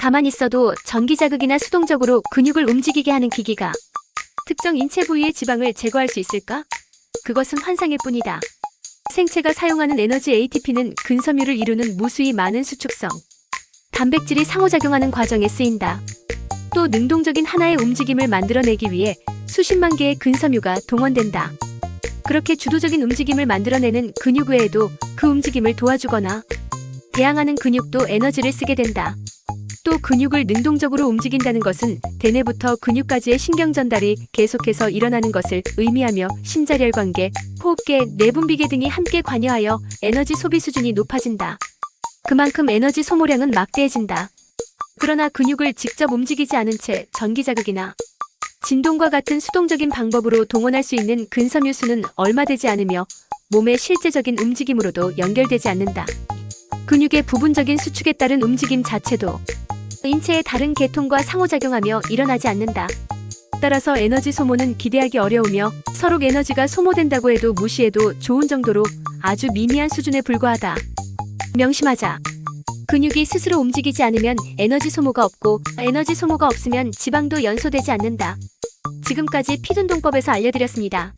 가만히 있어도 전기 자극이나 수동적으로 근육을 움직이게 하는 기기가 특정 인체 부위의 지방을 제거할 수 있을까? 그것은 환상일 뿐이다. 생체가 사용하는 에너지 ATP는 근섬유를 이루는 무수히 많은 수축성, 단백질이 상호작용하는 과정에 쓰인다. 또 능동적인 하나의 움직임을 만들어내기 위해 수십만 개의 근섬유가 동원된다. 그렇게 주도적인 움직임을 만들어내는 근육 외에도 그 움직임을 도와주거나 대항하는 근육도 에너지를 쓰게 된다. 또 근육을 능동적으로 움직인다는 것은 대뇌부터 근육까지의 신경 전달이 계속해서 일어나는 것을 의미하며 심자렬 관계, 호흡계, 내분비계 등이 함께 관여하여 에너지 소비 수준이 높아진다. 그만큼 에너지 소모량은 막대해진다. 그러나 근육을 직접 움직이지 않은 채 전기 자극이나 진동과 같은 수동적인 방법으로 동원할 수 있는 근섬유 수는 얼마 되지 않으며 몸의 실제적인 움직임으로도 연결되지 않는다. 근육의 부분적인 수축에 따른 움직임 자체도 인체의 다른 계통과 상호작용하며 일어나지 않는다. 따라서 에너지 소모는 기대하기 어려우며 서로 에너지가 소모된다고 해도 무시해도 좋은 정도로 아주 미미한 수준에 불과하다. 명심하자. 근육이 스스로 움직이지 않으면 에너지 소모가 없고 에너지 소모가 없으면 지방도 연소되지 않는다. 지금까지 피운동법에서 알려드렸습니다.